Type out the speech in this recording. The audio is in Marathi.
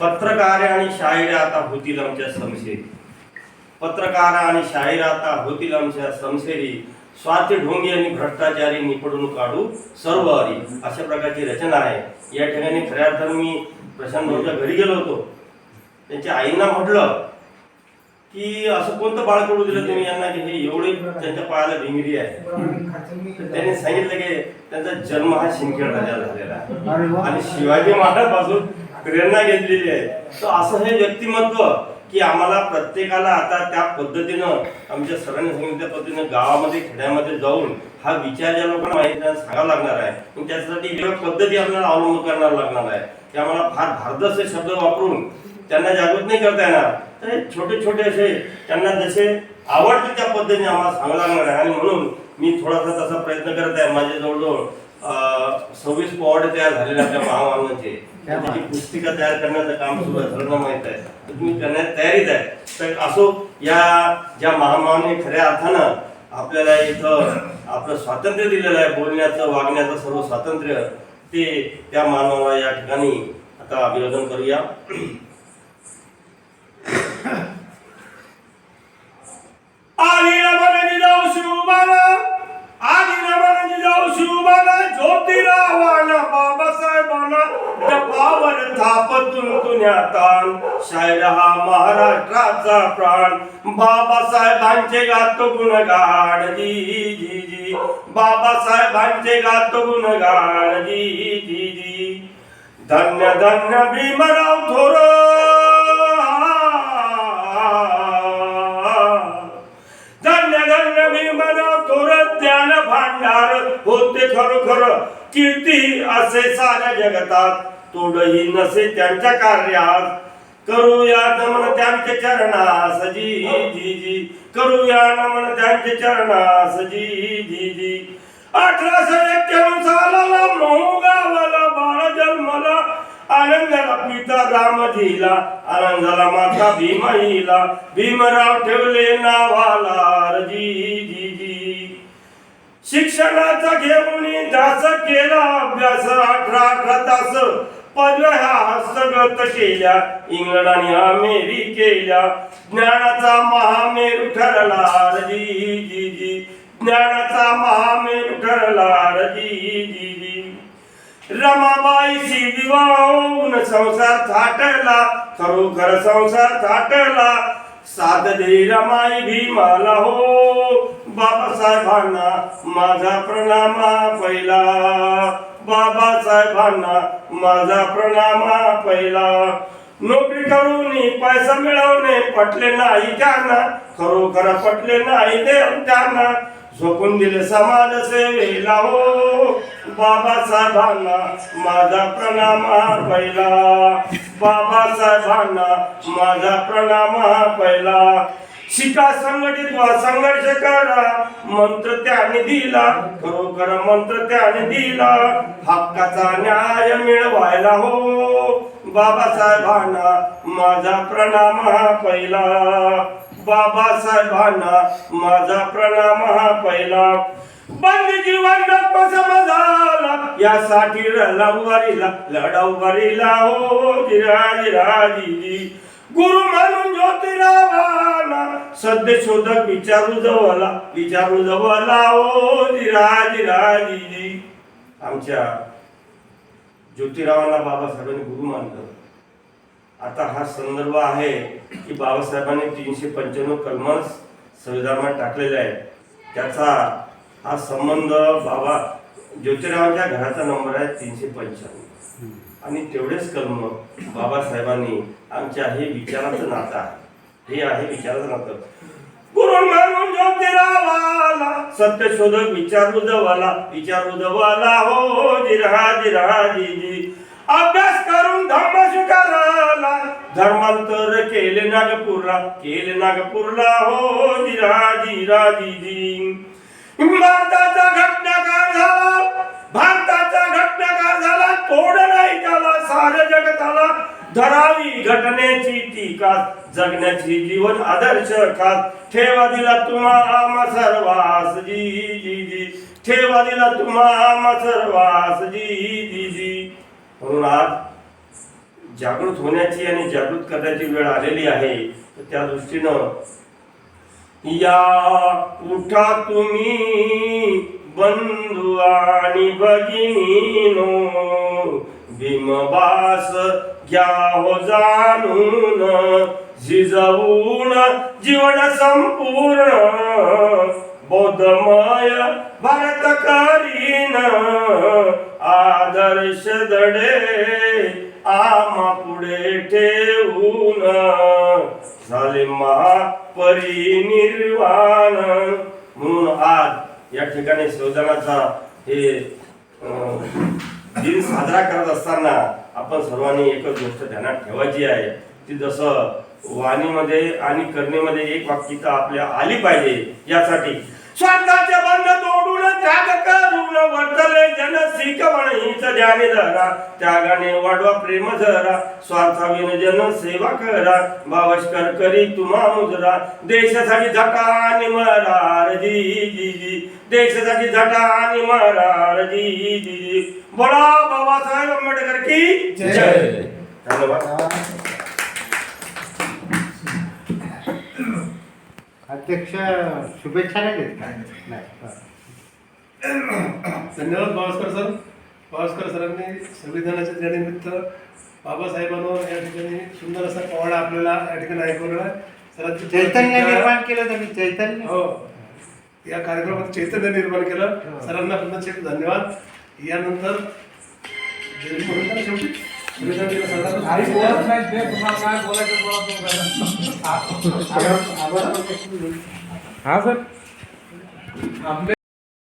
पत्रकार आणि शाहीर आता होतील आमच्या समशेरी पत्रकार आणि शाहीर आता होतील आमच्या समशेरी स्वार्थी ढोंगी आणि भ्रष्टाचारी निपडून काढू सर्व हरी अशा प्रकारची रचना आहे. या ठिकाणी खऱ्या अर्थानं मी प्रशांत भाऊच्या घरी गेलो होतो. त्यांच्या आईंना म्हटलं की असं कोणतं बाळ करू दिलं तुम्ही यांना की हे एवढे त्यांच्या पायाला भिंगरी आहे? त्यांनी सांगितलं की त्यांचा जन्म हा शिंदखेड राजा झालेला आहे. आणि शिवाजी महाराजांपासून प्रेरणा घेतलेली आहे. तर असं हे व्यक्तिमत्व की आम्हाला प्रत्येकाला आता त्या पद्धतीनं आमच्या सरांनी सांगितलं त्या पद्धतीनं गावामध्ये खेड्यामध्ये जाऊन हा विचार ज्या लोकांना माहिती सांगावा लागणार आहे. त्यासाठी त्याच्यासाठी पद्धती आपल्याला अवलंब करणार लागणार आहे. की आम्हाला फार भारदस्त शब्द वापरून त्यांना जागृत नाही करता येणार. तर हे छोटे छोटे असे त्यांना जसे आवडते त्या पद्धतीने आम्हाला सांगावं लागणार आहे. आणि म्हणून मी थोडासा तसा प्रयत्न करत आहे. माझ्या जवळजवळ सव्वीस पॉवडे तयार झालेले आपल्या महामानवाचे. त्याची पुस्तिका तयार करण्याचं काम सुरू आहे सर्वांना माहीत आहे. तर तुम्ही करण्यात तयारीत आहे. तर असो या ज्या महामानवाने खऱ्या अर्थानं आपल्याला इथं आपलं स्वातंत्र्य दिलेलं आहे बोलण्याचं वागण्याचं सर्व स्वातंत्र्य ते त्या मानवाला या ठिकाणी आता अभिवादन करूया. थापतून तुन्यातान शायर हा महाराष्ट्राचा प्राण. बाबासाहेबांचे गात गुणगाण जी जी जी बाबासाहेबांचे गात गुणगाण जी जी जी. धन्य धन्य भीमराव थोर. धन्य धन्य भीमराव थोर. ज्ञान भांडार होते खरोखर. कीर्ती असे साऱ्या जगतात. तोडही नसे त्यांच्या कार्यात. करूया नमन त्यांचे चरणास जी जी जी. करूया नमन त्यांचे चरणास जी जी जी. अठराशे एक्क्याण्णव सालाला महू गावाला बाळ जन्मला. आनंदाला पिता रामजीला आनंदाला माता भीमाईला भीमराव ठेवले नावाला जी जी जी. शिक्षणाचा घेऊन दास केला अभ्यास. अठरा अठरा तास पदव्या ह्या केल्या इंग्लंड आणि अमेरिकेला ज्ञानाचा महामेरू ठरला जी जी जी. ज्ञानाचा महामेरू ठरला जी जी जी. रमाबाईशी विवाह होऊन संसार थाटला खरोखर संसार थाटला. साथ दे रमाई भीमाला हो बाबासाहेबांना माझा प्रणामा पहिला. बाबासाहेबांना माझा प्रणामा पहिला. नोकरी करून पैसा मिळवणे पटले नाही त्यांना खरोखर पटले नाही ते त्यांना. झोपून दिले समाज सेवेला हो. बाबासाहेबांना माझा प्रणामा पहिला. बाबासाहेबांना माझा प्रणामा पहिला. शिका संघटित व्हा संघर्ष करा. मंत्र त्याने दिला खरोखर मंत्र त्याने दिला. हक्काचा न्याय मिळवायला हो. बाबासाहेबांना माझा प्रणाम हा पहिला. बाबासाहेबांना माझा प्रणाम हा पहिला. बंद जीवन नको समजाला यासाठी लढाऊ उभारीला लढाऊ उभारीला हो. जिरा जिरा जी गुरु म्हणून ज्योतिरावाला सध्या शोधक विचारू जवला विचारू जवला ओ जिरा राजी आमच्या ज्योतिरावांना बाबासाहेबांनी गुरु मानलं. आता हा संदर्भ आहे की बाबासाहेबांनी तीनशे पंच्याण्णव कलम संविधानात टाकलेले आहे त्याचा हा संबंध बाबा ज्योतिरावांच्या घराचा नंबर आहे तीनशे पंच्याण्णव. आणि तेवढेच कर्म बाबासाहेबांनी आमच्या हे विचाराचं नातं आहे. हे आहे विचाराचं नातं. गुरु म्हणून ज्योतिरावाला सत्य शोधक विचार जवाला विचार जवाला हो, हो जिरहा जिरहा जी जी अभ्यास करून धम्म स्वीकाराला धर्मांतर केले नागपूरला केले नागपूरला हो, हो जिरहा जिरा जी जी भारताचा घटनाकार झाला. भारताचा घटनाकार झाला तोड नाही त्याला साऱ्या जगताला. धरावी घटनेची टीका जगण्याची जीवन आदर्श खास. ठेवा दिला तुम्हा आमा सर्वास जी जी. जी ठेवा दिला तुम्हा आमा सर्वास जी जी. जी म्हणून आज जागृत होण्याची आणि जागृत करण्याची वेळ आलेली आहे. त्या दृष्टीनं या उठा तुम्ही. बंधु आणि भगिनीनो भीमबास घ्या हो जाणून झिजवून जीवन संपूर्ण बौद्धमय भारत करीन. आदर्श दडे आमा पुढे ठेवून झाले महापरिनिर्वाण. म्हणून या ठिकाणी संविधानाचा हे अं, दिन साजरा करत असताना आपण सर्वांनी एकच गोष्ट ध्यानात ठेवायची आहे. ती जसं वाणीमध्ये आणि करणेमध्ये एक वाक्यता आपल्या आली पाहिजे यासाठी. जन शिकवण हीच ध्यानी धरा. त्यागाने वाढवा प्रेम धरा स्वार्थाविन जन सेवा करा. भावष्कर करी तुम्हा मुजरा. देशासाठी झटा आणि मरार जी जी जी. देशासाठी झटा आणि मरार जी जी जी. बोला बाबासाहेब आंबेडकर की जय. धन्यवाद. अध्यक्ष शुभेच्छा नाही देत का? नाही. धन्यवाद बावस्कर सर. बावस्कर सरांनी संविधानाच्या दिनानिमित्त बाबासाहेबांवर या ठिकाणी सुंदर असा पोवाडा आपल्याला या ठिकाणी ऐकवलेला आहे. सरांची चैतन्य निर्माण केलं त्यांनी चैतन्य. हो. या कार्यक्रमात चैतन्य निर्माण केलं. सरांना पुन्हा शेवटी धन्यवाद. यानंतर शेवटी संविधान. हा सर. आपले